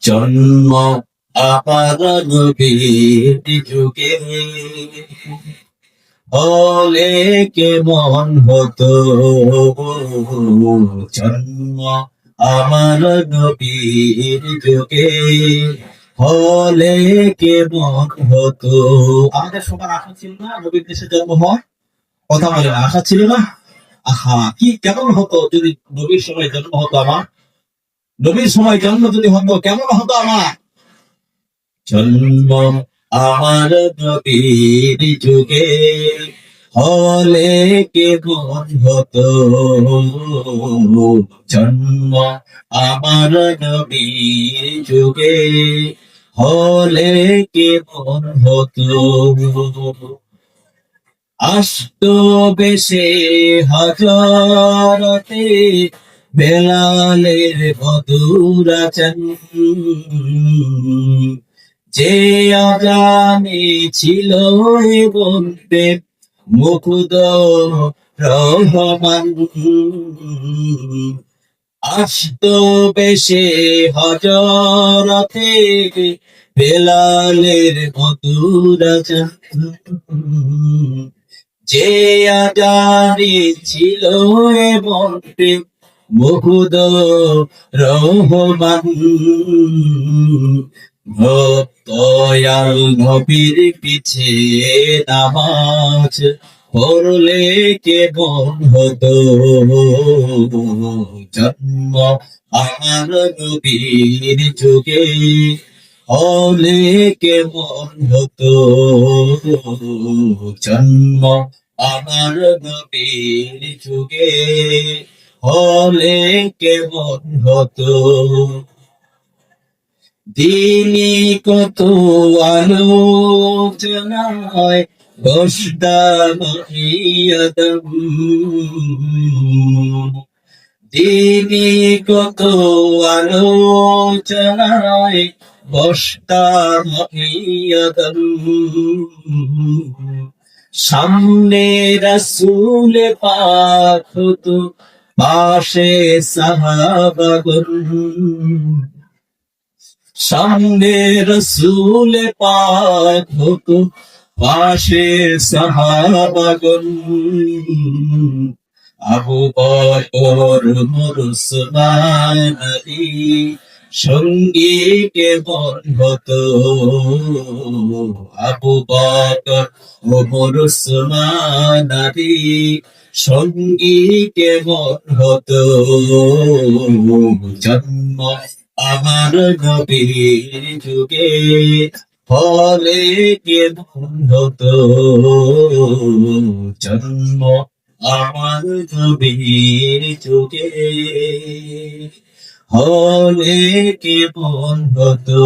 জন্ম আমার নবীর যুগে। হলে কে কেমন হতো? জন্ম আমার নবীর যুগে। হলে কে কেমন হতো? আমাদের সবার আশা ছিল না নবীর দেশে জন্ম হওয়ার। কথা বলে আশা ছিল না। আহা, কি কেমন হতো যদি নবীর সময় জন্ম হতো আমার? নবীর সময় জন্ম যদি হতো, কেমন হতো আমার? জন্ম আমার নবীর যুগে হলে কেমন হতো? জন্ম আমার নবীর যুগে হলে কেমন হতো? আষ্ট বেশে হাজারতে বেলালের মধুরাচন যে আজানে ছিল বলতে মুকুদ রহমান। আষ্ট বেশে হজরতে বেলালের মধুরাচন যে আজানে ছিল বলতে মুকুদ রহমান। ভক্তয়াল নবীর পিছে নামাজ পড়লে কেমন হতো? জন্ম আমার নবীর যুগে হলে কেমন হতো? জন্ম আমার নবীর যুগে হলে কেমন হতো? দিনী কত আলোচনায় কত আলোচনায় বসতাম সামনে রসুল পাক হতো পাশে সাহাবাগন সামনে রসুল পাক হতো, পাশে সাহাবাগন আবু বকর মুরসমান আলী সঙ্গী কেমন হতো। আবু বকর ও মুরসমান আলী সঙ্গী কেমন হতো। জন্ম আমার নবীর যুগে ফলে কেমন হতো? জন্ম আমার নবীর যুগে, হলে কে কেমন হতো?